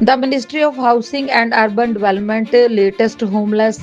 The Ministry of Housing and Urban Development latest homeless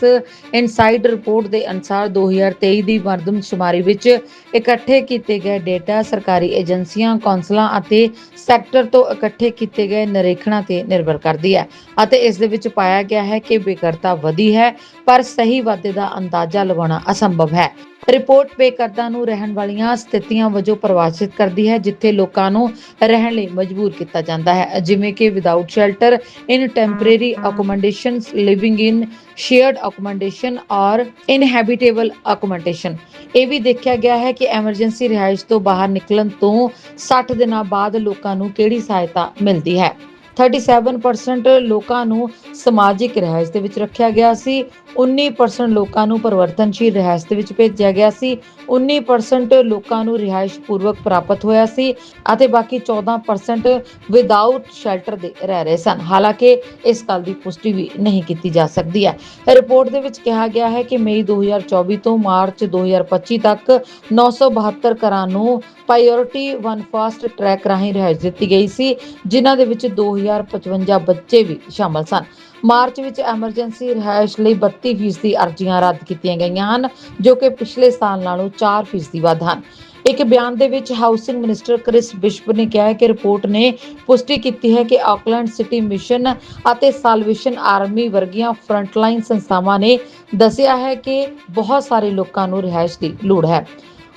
inside report ਦੇ ਅਨੁਸਾਰ 2023 ਦੀ ਮਰਦਮਸ਼ੁਮਾਰੀ ਵਿੱਚ ਇਕੱਠੇ ਕੀਤੇ ਗਏ ਡੇਟਾ ਸਰਕਾਰੀ ਏਜੰਸੀਆਂ, ਕੌਂਸਲਾਂ ਅਤੇ ਸੈਕਟਰ ਤੋਂ ਇਕੱਠੇ ਕੀਤੇ ਗਏ ਨਿਰੀਖਣਾਂ ਤੇ ਨਿਰਭਰ ਕਰਦੀ ਹੈ ਅਤੇ ਇਸ ਦੇ ਵਿੱਚ ਪਾਇਆ ਗਿਆ ਹੈ ਕਿ ਬੇਕਰਤਾ ਵਧੀ ਹੈ, ਪਰ ਸਹੀ ਵਾਧੇ ਦਾ ਅੰਦਾਜ਼ਾ ਲਗਾਉਣਾ ਅਸੰਭਵ ਹੈ। ਰਿਪੋਰਟ ਬੇਕਰਤਾ ਨੂੰ ਰਹਿਣ ਵਾਲੀਆਂ ਸਥਿਤੀਆਂ ਵਜੋਂ ਪਰਿਭਾਸ਼ਿਤ ਕਰਦੀ ਹੈ, ਜਿੱਥੇ ਲੋਕਾਂ ਨੂੰ ਰਹਿਣ ਲਈ ਮਜਬੂਰ ਕੀਤਾ ਜਾਂਦਾ ਹੈ। ਜਿਵੇਂ ਕਿ without shelter in temporary accommodations living in shared accommodation ਔਰ ਇਨਹੈਬਿਟੇਬਲ ਅਕੋਮੋਡੇਸ਼ਨ ਇਹ ਵੀ ਦੇਖਿਆ ਗਿਆ ਹੈ ਕਿ ਐਮਰਜੈਂਸੀ ਰਿਹਾਇਸ਼ ਤੋਂ ਬਾਹਰ ਨਿਕਲਣ ਤੋਂ 60 ਦਿਨਾਂ ਬਾਅਦ ਲੋਕਾਂ ਨੂੰ ਕਿਹੜੀ ਸਹਾਇਤਾ ਮਿਲਦੀ ਹੈ? 37% ਲੋਕਾਂ ਨੂੰ ਸਮਾਜਿਕ ਰਿਹਾਇਸ਼ ਦੇ ਵਿੱਚ ਰੱਖਿਆ ਗਿਆ ਸੀ। 19% ਲੋਕਾਂ ਨੂੰ ਪਰਿਵਰਤਨਸ਼ੀਲ ਰਿਹਾਇਸ਼ ਦੇ ਵਿੱਚ ਭੇਜਿਆ ਗਿਆ ਸੀ। 19% ਲੋਕਾਂ ਨੂੰ ਰਿਹਾਇਸ਼ ਪੂਰਵਕ ਪ੍ਰਾਪਤ ਹੋਇਆ ਸੀ ਅਤੇ ਬਾਕੀ 14% ਵਿਦਆਊਟ ਸ਼ੈਲਟਰ ਦੇ ਰਹਿ ਰਹੇ ਸਨ। ਹਾਲਾਂਕਿ ਇਸ ਗੱਲ ਦੀ ਪੁਸ਼ਟੀ ਵੀ ਨਹੀਂ ਕੀਤੀ ਜਾ ਸਕਦੀ ਹੈ। ਰਿਪੋਰਟ ਦੇ ਵਿੱਚ ਕਿਹਾ ਗਿਆ ਹੈ ਕਿ ਮਈ 2024 ਤੋਂ ਮਾਰਚ 2025 ਤੱਕ 972 ਘਰਾਂ ਨੂੰ ਪ੍ਰਾਇੋਰਟੀ ਵਨ ਫਾਸਟ ਟਰੈਕ ਰਾਹੀਂ ਰਿਹਾਇਸ਼ ਦਿੱਤੀ ਗਈ ਸੀ, ਜਿਨ੍ਹਾਂ ਦੇ ਵਿੱਚ 2055 ਬੱਚੇ ਵੀ ਸ਼ਾਮਲ ਸਨ। ਮਾਰਚ ਵਿੱਚ ਐਮਰਜੈਂਸੀ ਰਿਹਾਇਸ਼ ਲਈ 32% ਅਰਜ਼ੀਆਂ ਰੱਦ ਕੀਤੀਆਂ ਗਈਆਂ ਹਨ, ਜੋ ਕਿ ਪਿਛਲੇ ਸਾਲ ਨਾਲੋਂ 4% ਵੱਧ ਹਨ। ਇੱਕ ਬਿਆਨ ਦੇ ਵਿੱਚ ਹਾਊਸਿੰਗ ਮਿਨਿਸਟਰ ਕ੍ਰਿਸ ਬਿਸ਼ਪ ਨੇ ਕਿਹਾ ਹੈ ਕਿ ਰਿਪੋਰਟ ਨੇ ਪੁਸ਼ਟੀ ਕੀਤੀ ਹੈ ਕਿ ਆਕਲੈਂਡ ਸਿਟੀ ਮਿਸ਼ਨ ਅਤੇ ਸਾਲਵੇਸ਼ਨ ਆਰਮੀ ਵਰਗੀਆਂ ਫਰੰਟਲਾਈਨ ਸੰਸਥਾਵਾਂ ਨੇ ਦੱਸਿਆ ਹੈ ਕਿ ਬਹੁਤ ਸਾਰੇ ਲੋਕਾਂ ਨੂੰ ਰਿਹਾਇਸ਼ ਦੀ ਲੋੜ ਹੈ।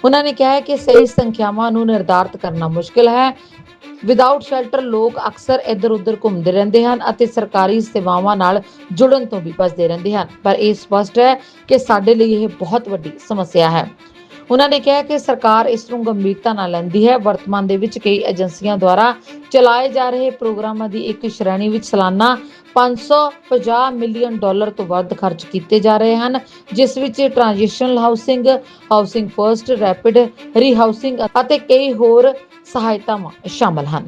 ਉਹਨਾਂ ਨੇ ਕਿਹਾ ਹੈ ਕਿ ਸਹੀ ਸੰਖਿਆਵਾਂ ਨੂੰ ਨਿਰਧਾਰਤ ਕਰਨਾ ਮੁਸ਼ਕਿਲ ਹੈ। ਵਿਦਆਊਟ ਸ਼ੈਲਟਰ ਲੋਕ ਅਕਸਰ ਇੱਧਰ-ਉੱਧਰ ਘੁੰਮਦੇ ਰਹਿੰਦੇ ਹਨ ਅਤੇ ਸਰਕਾਰੀ ਸੇਵਾਵਾਂ ਨਾਲ ਜੁੜਨ ਤੋਂ ਵੀ ਬਚਦੇ ਰਹਿੰਦੇ ਹਨ। ਪਰ ਇਹ ਸਪਸ਼ਟ ਹੈ ਕਿ ਸਾਡੇ ਲਈ ਇਹ ਬਹੁਤ ਵੱਡੀ ਸਮੱਸਿਆ ਹੈ। ਉਹਨਾਂ ਨੇ ਕਿਹਾ ਕਿ ਸਰਕਾਰ ਇਸ ਨੂੰ ਗੰਭੀਰਤਾ ਨਾਲ ਲੈਂਦੀ ਹੈ। ਵਰਤਮਾਨ ਦੇ ਵਿੱਚ ਕਈ ਏਜੰਸੀਆਂ ਦੁਆਰਾ ਚਲਾਏ ਜਾ ਰਹੇ ਪ੍ਰੋਗਰਾਮਾਂ ਦੀ ਇੱਕ ਸ਼੍ਰੇਣੀ ਵਿੱਚ ਸਾਲਾਨਾ 550 ਮਿਲੀਅਨ ਡਾਲਰ ਤੋਂ ਵੱਧ ਖਰਚ ਕੀਤੇ ਜਾ ਰਹੇ ਹਨ, ਜਿਸ ਵਿੱਚ transitional housing housing first, rapid, rehousing ਅਤੇ ਕਈ ਹੋਰ ਸਹਾਇਤਾਵਾਂ ਸ਼ਾਮਲ ਹਨ।